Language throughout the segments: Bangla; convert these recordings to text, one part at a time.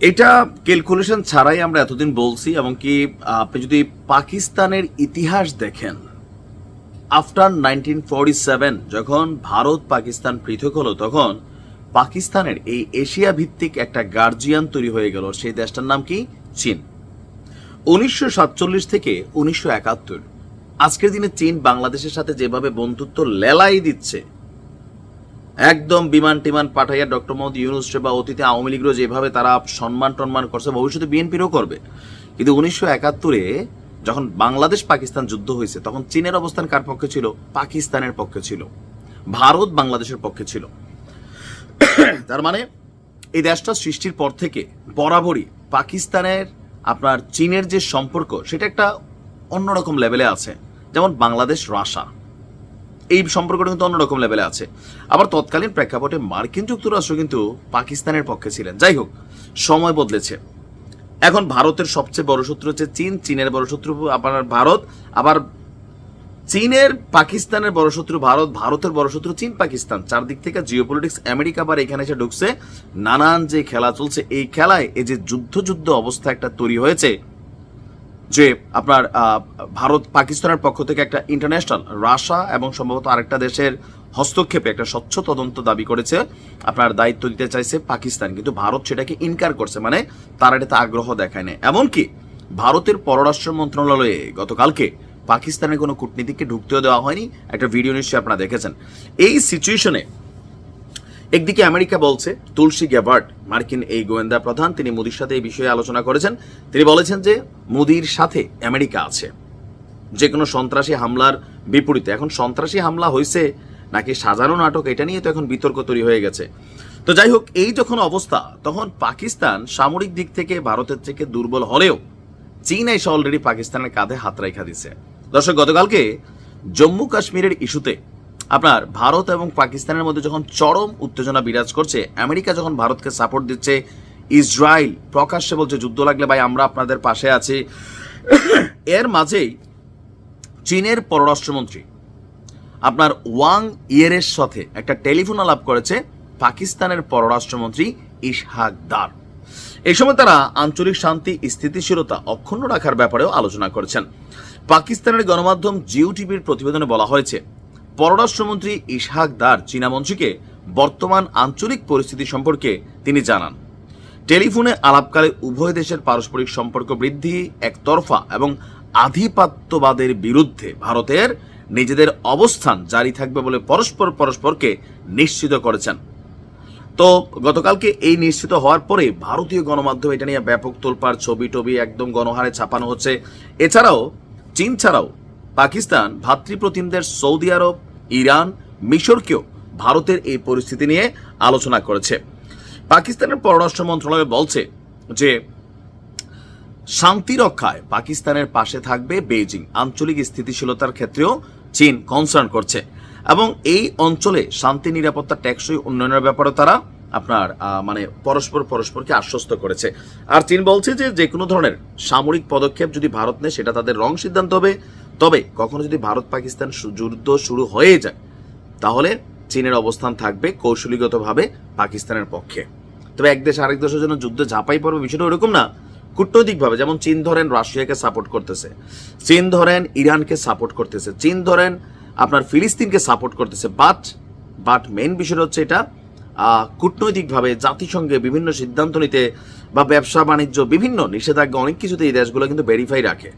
এটা ক্যালকুলেশন ছাড়াই আমরা এতদিন বলছি, এবং কি, আপনি যদি পাকিস্তানের ইতিহাস দেখেন আফটার নাইনটিন সেভেন যখন ভারত পাকিস্তান পৃথক হলো, তখন পাকিস্তানের এই এশিয়া ভিত্তিক একটা গার্জিয়ান তৈরি হয়ে গেল, সেই দেশটার নাম কি? চীন। উনিশশো সাতচল্লিশ থেকে উনিশশো একাত্তর, আজকের দিনে চীন বাংলাদেশের সাথে যেভাবে বন্ধুত্ব লেলাই দিচ্ছে একদম বিমান টিমান পাঠাইয়া ডক্টর মোহাম্মদ ইউনুস বা অতীতে আওয়ামী লীগেরও যেভাবে তারা সম্মান টম্মান করছে, ভবিষ্যতে বিএনপিরও করবে। কিন্তু উনিশশো একাত্তরে যখন বাংলাদেশ পাকিস্তান যুদ্ধ হয়েছে, তখন চীনের অবস্থান কার পক্ষে ছিল? পাকিস্তানের পক্ষে ছিল। ভারত বাংলাদেশের পক্ষে ছিল। তার মানে এই দেশটা সৃষ্টির পর থেকে বরাবরই পাকিস্তানের, আপনার চীনের যে সম্পর্ক, সেটা একটা অন্যরকম লেভেলে আছে। যেমন বাংলাদেশ, রাশা। এই সম্পর্কটা কিন্তু অন্যরকম লেভেলে আছে। আবার তৎকালীন প্রেক্ষাপটে মার্কিন যুক্তরাষ্ট্র কিন্তু পাকিস্তানের পক্ষে ছিলেন। যাই হোক, সময় বদলেছে। এখন ভারতের সবচেয়ে বড় শত্রু হচ্ছে চীন। চীনের বড় শত্রু আপনার ভারত। আবার চীনের, পাকিস্তানের বড় শত্রু ভারত। ভারতের বড় শত্রু চীন, পাকিস্তান। চারদিক থেকে জিওপলিটিক্স আমেরিকা আবার এখানে এসে ঢুকছে। নানান যে খেলা চলছে, এই খেলায় এই যে যুদ্ধ যুদ্ধ অবস্থা একটা তৈরি হয়েছে। যে আপনার ভারত পাকিস্তানের পক্ষ থেকে একটা ইন্টারন্যাশনাল রাশা এবং সম্ভবত আরেকটা দেশের হস্তক্ষেপে একটা স্বচ্ছ তদন্ত দাবি করেছে। আপনার দায়িত্ব দিতে চাইছে পাকিস্তান, কিন্তু ভারত সেটাকে ইনকার করছে মানে তারা এটাতে আগ্রহ দেখায় না এমনকি ভারতের পররাষ্ট্র মন্ত্রণালয়ে গতকালকে পাকিস্তানের কোনো কূটনীতিককে ঢুকতেও দেওয়া হয়নি। একটা ভিডিও নিশ্চয়ই আপনারা দেখেছেন। এই সিচুয়েশনে একদিকে আমেরিকা বলছে, তুলসী গ্যাবার্ট মার্কিন এই গোয়েন্দা প্রধান, তিনি মোদির সাথে এই বিষয়ে আলোচনা করেছেন। তিনি বলেছেন যে, মোদির সাথে আমেরিকা আছে। যে কোনো সন্ত্রাসী হামলার বিপরীতে। এখন সন্ত্রাসী হামলা হয়েছে নাকি সাজানো নাটক, এটা নিয়ে তো এখন বিতর্ক তৈরি হয়ে গেছে। তো যাই হোক, এই যখন অবস্থা, তখন পাকিস্তান সামরিক দিক থেকে ভারতের থেকে দুর্বল হলেও চীন এসে অলরেডি পাকিস্তানের কাঁধে হাত রেখা দিছে। দর্শক, গতকালকে জম্মু কাশ্মীরের ইস্যুতে আপনার ভারত এবং পাকিস্তানের মধ্যে যখন চরম উত্তেজনা বিরাজ করছে, আমেরিকা যখন ভারতকে সাপোর্ট দিচ্ছে, ইসরায়েল প্রকাশ্যে বলছে, যুদ্ধ লাগলে ভাই, আমরা আপনাদের পাশে আছি। এর মাঝেই চীনের পররাষ্ট্রমন্ত্রী আপনার ওয়াং ইয়েরের সাথে একটা টেলিফোন আলাপ করেছে পাকিস্তানের পররাষ্ট্রমন্ত্রী ইশহাক দার। এই সময় তারা আঞ্চলিক শান্তি, স্থিতিশীলতা অক্ষুণ্ণ রাখার ব্যাপারেও আলোচনা করেছেন। পাকিস্তানের গণমাধ্যম জিও টিভির প্রতিবেদনে বলা হয়েছে পররাষ্ট্রমন্ত্রী ইশহাক দার চীনা মন্ত্রীকে বর্তমান আঞ্চলিক পরিস্থিতি সম্পর্কে তিনি জানান। টেলিফোনে আলাপকালে উভয় দেশের পারস্পরিক সম্পর্ক বৃদ্ধি একতরফা এবং আধিপত্যবাদের বিরুদ্ধে ভারতের নিজেদের অবস্থান জারি থাকবে বলে পরস্পর পরস্পরকে নিশ্চিত করেছেন। তো গতকালকে এই নিশ্চিত হওয়ার পরে ভারতীয় গণমাধ্যম এটা নিয়ে ব্যাপক তোলপাড় ছবি টবি একদম গণহারে ছাপানো হচ্ছে। এছাড়াও চীন ছাড়াও পাকিস্তান ভাতৃপ্রতিমদের সৌদি আরব ইরান, মিশরকেও ভারতের এই পরিস্থিতি নিয়ে আলোচনা করেছে। পাকিস্তানের পররাষ্ট্র মন্ত্রণালয় বলছে যে, শান্তি রক্ষায় পাকিস্তানের পাশে থাকবে বেইজিং। আঞ্চলিক স্থিতিশীলতার ক্ষেত্রেও চীন কনসার্ন করছে। এবং এই অঞ্চলে শান্তি, নিরাপত্তা টেকসই উন্নয়নের ব্যাপারে তারা আপনার মানে পরস্পর পরস্পরকে আশ্বস্ত করেছে। আর চীন বলছে যে যে কোনো ধরনের সামরিক পদক্ষেপ যদি ভারত নেয়, সেটা তাদের রং সিদ্ধান্ত হবে। তবে কখনো যদি ভারত পাকিস্তান যুদ্ধ শুরু হয়ে যায়, তাহলে চীনের অবস্থান থাকবে কৌশলীগতভাবে পাকিস্তানের পক্ষে। তবে এক দেশ আরেক দেশের জন্য যুদ্ধে ঝাঁপাই পড়বে বিষয়টা ওরকম না, কূটনৈতিকভাবে। যেমন চীন ধরেন রাশিয়াকে সাপোর্ট করতেছে, চীন ধরেন ইরানকে সাপোর্ট করতেছে, চীন ধরেন আপনার ফিলিস্তিনকে সাপোর্ট করতেছে। বাট বাট মেন বিষয় হচ্ছে এটা কূটনৈতিকভাবে জাতিসংঘে বিভিন্ন সিদ্ধান্ত নিতে বা ব্যবসা বাণিজ্য বিভিন্ন নিষেধাজ্ঞা অনেক কিছুতে এই দেশগুলো কিন্তু ভেরিফাই রাখে।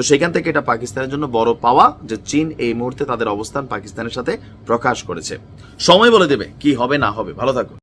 তো সেখান থেকে এটা পাকিস্তানের জন্য বড় পাওয়া যে চীন এই মুহূর্তে তাদের অবস্থান পাকিস্তানের সাথে প্রকাশ করেছে। সময় বলে দেবে কি হবে না হবে। ভালো থাকুন।